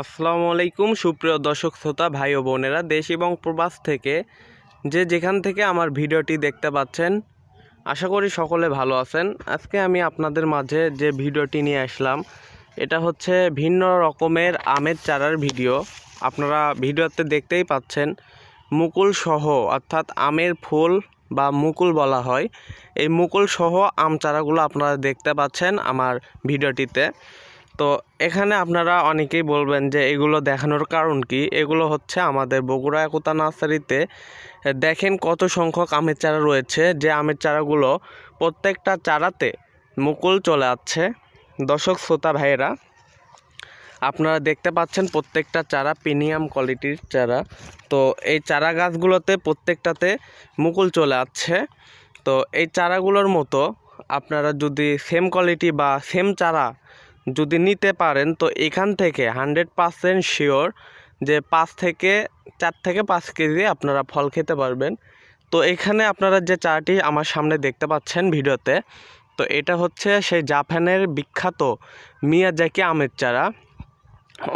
আসসালামু আলাইকুম, সুপ্রিয় দর্শক, শ্রোতা, ভাই ও বোনেরা, দেশ এবং প্রবাস থেকে যে যেখান থেকে আমার ভিডিওটি দেখতে পাচ্ছেন, আশা করি সকলে ভালো আছেন। আজকে আমি আপনাদের মাঝে যে ভিডিওটি নিয়ে আসলাম, এটা হচ্ছে ভিন্ন রকমের আমের চারার ভিডিও। আপনারা ভিডিওতে দেখতেই পাচ্ছেন, মুকুল সহ, অর্থাৎ আমের ফুল বা মুকুল বলা হয়, এই মুকুল সহ আম চারাগুলো আপনারা দেখতে পাচ্ছেন আমার ভিডিওটিতে। তো এখানে আপনারা অনেকেই বলবেন যে এগুলো দেখানোর কারণ কি? এগুলো হচ্ছে আমাদের বগুড়া একতা নার্সারিতে দেখেন কত সংখ্যক আমের চারা রয়েছে, যে আমের চারাগুলো প্রত্যেকটা চারাতে মুকুল চলে আসছে। দর্শক, শ্রোতা ভাইয়েরা, আপনারা দেখতে পাচ্ছেন প্রত্যেকটা চারা প্রিমিয়াম কোয়ালিটির চারা। তো এই চারা গাছগুলোতে প্রত্যেকটাতে মুকুল চলে আসছে। তো এই চারাগুলোর মতো আপনারা যদি সেম কোয়ালিটি বা সেম চারা যদি নিতে পারেন, তো এখান থেকে হান্ড্রেড পারসেন্ট শিওর যে পাঁচ থেকে চার থেকে পাঁচ কেজি আপনারা ফল খেতে পারবেন। তো এখানে আপনারা যে চারাটি আমার সামনে দেখতে পাচ্ছেন ভিডিওতে, তো এটা হচ্ছে সেই জাপানের বিখ্যাত মিয়াজাকি আমের চারা।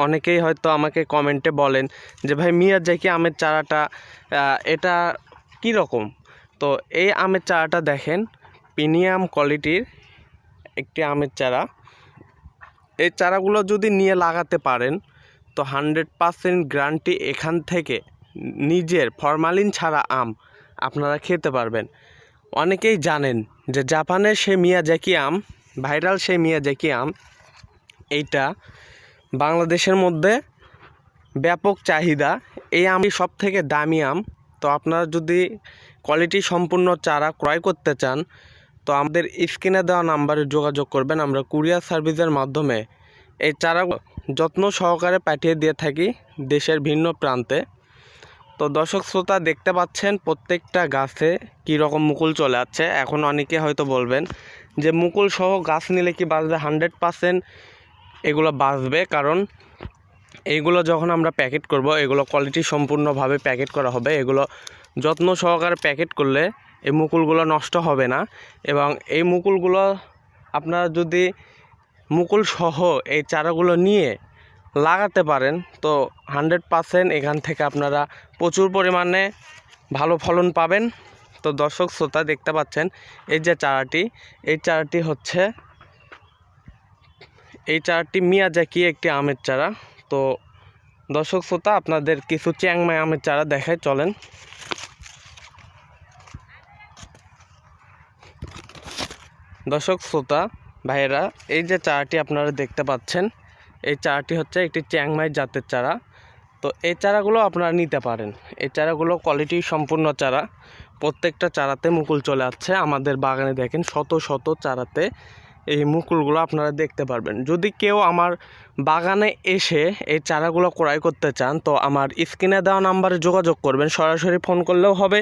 অনেকেই হয়তো আমাকে কমেন্টে বলেন যে, ভাই, মিয়াজাকি আমের চারাটা এটা কী রকম? তো এই আমের চারাটা দেখেন প্রিমিয়াম কোয়ালিটির একটি আমের চারা। এই চারাগুলো যদি নিয়ে লাগাতে পারেন, তো হান্ড্রেড পারসেন্ট গ্যারান্টি এখান থেকে নিজের ফরমালিন ছাড়া আম আপনারা খেতে পারবেন। অনেকেই জানেন যে জাপানের সেই মিয়াজাকি আম, ভাইরাল সেই মিয়াজাকি আম, এইটা বাংলাদেশের মধ্যে ব্যাপক চাহিদা। এই আমটি সব থেকে দামি আম। তো আপনারা যদি কোয়ালিটি সম্পূর্ণ চারা ক্রয় করতে চান তো আমাদের স্ক্রিনে দেওয়া নাম্বারে যোগাযোগ করবেন, আমরা কুরিয়ার সার্ভিসের মাধ্যমে এই চারা যত্ন সহকারে পাঠিয়ে দিয়ে থাকি দেশের ভিন্ন প্রান্তে। তো দর্শক শ্রোতা দেখতে পাচ্ছেন প্রত্যেকটা গাছে কী রকম মুকুল চলে আসছে। এখন অনেকে হয়তো বলবেন যে মুকুল সহ গাছ নিলে কি বাঁচবে? হান্ড্রেড পারসেন্ট এগুলো বাঁচবে, কারণ এইগুলো যখন আমরা প্যাকেট করব, এগুলো কোয়ালিটি সম্পূর্ণভাবে প্যাকেট করা হবে। এগুলো যত্ন সহকারে প্যাকেট করলে এই মুকুলগুলো নষ্ট হবে না এবং এই মুকুলগুলো আপনারা যদি মুকুল সহ এই চারাগুলো নিয়ে লাগাতে পারেন, তো হান্ড্রেড পারসেন্ট এখান থেকে আপনারা প্রচুর পরিমাণে ভালো ফলন পাবেন। তো দর্শক, শ্রোতা দেখতে পাচ্ছেন, এই যে চারাটি, এই চারাটি হচ্ছে, এই চারাটি মিয়া মিয়াজাকি একটি আমের চারা। তো দর্শক, শ্রোতা, আপনাদের কিছু চ্যাংমাই আমের চারা দেখায়, চলেন। দর্শক, শ্রোতা, ভাইয়েরা, এই যে চারাটি আপনারা দেখতে পাচ্ছেন, এই চারাটি হচ্ছে একটি চ্যাংমাই জাতের চারা। তো এই চারাগুলো আপনারা নিতে পারেন। এই চারাগুলো কোয়ালিটি সম্পূর্ণ চারা। প্রত্যেকটা চারাতে মুকুল চলে আসছে। আমাদের বাগানে দেখেন, শত শত চারাতে এই মুকুলগুলো আপনারা দেখতে পারবেন। যদি কেউ আমার বাগানে এসে এই চারাগুলো ক্রয় করতে চান, তো আমার স্ক্রিনে দেওয়া নাম্বারে যোগাযোগ করবেন। সরাসরি ফোন করলেও হবে,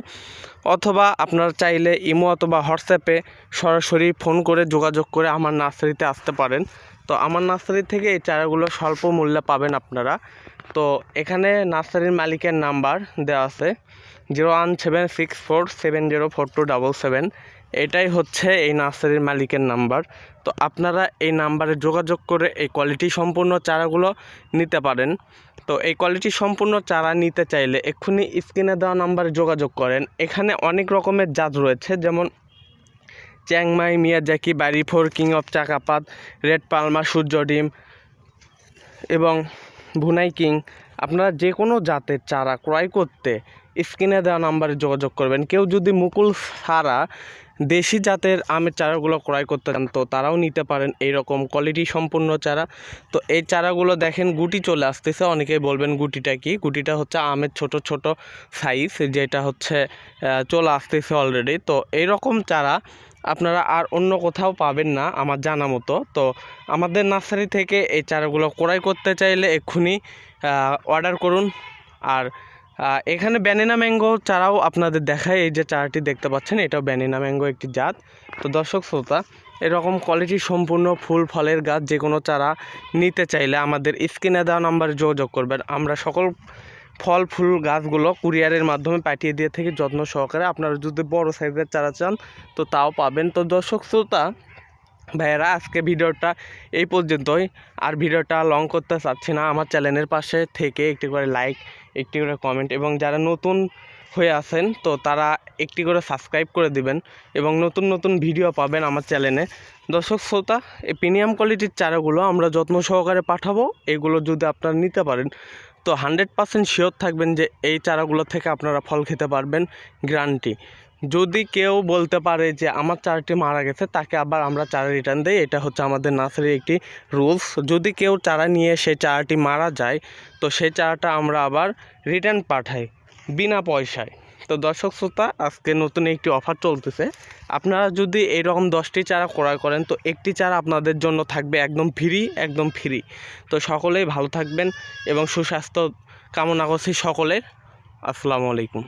অথবা আপনারা চাইলে ইমো অথবা হোয়াটসঅ্যাপে সরাসরি ফোন করে যোগাযোগ করে আমার নার্সারিতে আসতে পারেন। তো আমার নার্সারি থেকে এই চারাগুলো স্বল্প মূল্যে পাবেন আপনারা। তো এখানে নার্সারির মালিকের নাম্বার দেওয়া আছে, zero one seven six four seven zero four two double seven. এটাই হচ্ছে এই নার্সারির মালিকের নাম্বার। তো আপনারা এই নাম্বারে যোগাযোগ করে এই কোয়ালিটি সম্পূর্ণ চারাগুলো নিতে পারেন। তো এই কোয়ালিটি সম্পূর্ণ চারা নিতে চাইলে এক্ষুনি স্ক্রিনে দেওয়া নাম্বারে যোগাযোগ করেন। এখানে অনেক রকমের জাত রয়েছে, যেমন চ্যাংমাই, মিয়াজাকি বাড়ি ফোর কিং অফ চাকাপাত, রেড পালমা, সূর্য ডিম এবং ভুনাই কিং। আপনারা যে কোনো জাতের চারা ক্রয় করতে স্ক্রিনে দেওয়া নাম্বারে যোগাযোগ করবেন। কেউ যদি মুকুল ছাড়া দেশি জাতের আমের চারাগুলো ক্রয় করতে চান, তো তারাও নিতে পারেন এই রকম কোয়ালিটি সম্পূর্ণ চারা। তো এই চারাগুলো দেখেন গুটি চলে আসতেছে, অনেকেই বলবেন গুটিটা কি? গুটিটা হচ্ছে আমের ছোট ছোট সাইজ যেটা হচ্ছে চলে আসতেছে অলরেডি তো এই রকম চারা আপনারা আর অন্য কোথাও পাবেন না আমার জানা মতো। তো আমাদের নার্সারি থেকে এই চারাগুলো ক্রয় করতে চাইলে এক্ষুনি অর্ডার করুন। আর এখানে ব্যানেনা ম্যাঙ্গো চারাও আপনাদের দেখায়, এই যে চারাটি দেখতে পাচ্ছেন, এটাও ব্যানিনা ম্যাঙ্গো একটি জাত। তো দর্শক শ্রোতা, এরকম কোয়ালিটি সম্পূর্ণ ফুল ফলের গাছ যে কোনো চারা নিতে চাইলে আমাদের স্ক্রিনে দেওয়া নাম্বারে যোগাযোগ করবেন। আমরা সকল ফল, ফুল, গাছগুলো কুরিয়ারের মাধ্যমে পাঠিয়ে দিয়ে থেকে, যত্ন সহকারে। আপনারা যদি বড় সাইজের চারা চান, তো তাও পাবেন। তো দর্শক শ্রোতা ভাইয়েরা, আজকে ভিডিওটা এই পর্যন্তই। আর ভিডিওটা লং করতে চাচ্ছি না, আমার চ্যানেলের পাশে থেকে একটি করে লাইক একটি করে কমেন্ট এবং যারা নতুন হয়ে আছেন, তো তারা একটি করে সাবস্ক্রাইব করে দিবেন এবং নতুন নতুন ভিডিও পাবেন আমার চ্যানেলে। দর্শক, শ্রোতা, এই প্রিমিয়াম কোয়ালিটির চারাগুলো আমরা যত্ন সহকারে পাঠাবো, এগুলো যদি আপনারা নিতে পারেন, তো হান্ড্রেড পার্সেন্ট শিওর থাকবেন যে এই চারাগুলো থেকে আপনারা ফল খেতে পারবেন গ্যারান্টি যদি কেউ বলতে পারে যে আমার চারাটি মারা গেছে, তাকে আবার আমরা চারা রিটার্ন দেই। এটা হচ্ছে আমাদের নার্সারির একটি রুলস যদি কেউ চারা নিয়ে সেই চারাটি মারা যায়, তো সেই চারাটা আমরা আবার রিটার্ন পাঠাই বিনা পয়সায়। তো দর্শক শ্রোতা, আজকে নতুন একটি অফার চলতেছে। আপনারা যদি এরকম দশটি চারা ক্রয় করেন, তো একটি চারা আপনাদের জন্য থাকবে একদম ফ্রি একদম ফ্রি তো সকলেই ভালো থাকবেন এবং সুস্বাস্থ্য কামনা করছি সকলের। আসসালামু আলাইকুম।